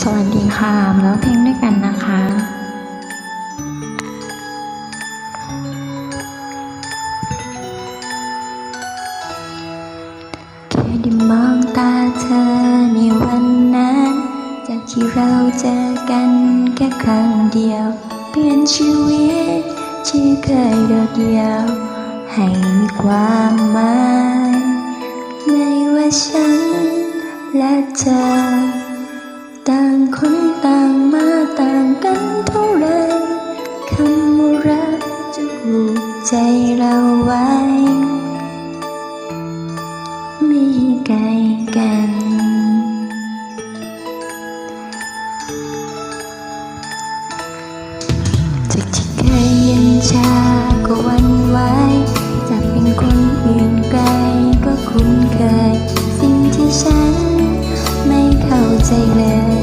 สวัสดีค่ะมาร้องเพลงด้วยกันนะคะแค่ได้มองตาเธอในวันนั้น จากที่เราเจอกันแค่ครั้งเดียว เปลี่ยนชีวิตที่เคยโดดเดี่ยว ให้มีความหมายไม่ว่าฉันและเธอ ต่างคนต่างมาต่างกันเท่าไรคำว่ารักจะผูกใจเราไว้ไม่ไกลกันจากที่เคยเย็นชาก็วันไหวจากเป็นคนอื่นไกลก็คุ้นเคย สิ่งที่ฉันไม่เข้าใจเลย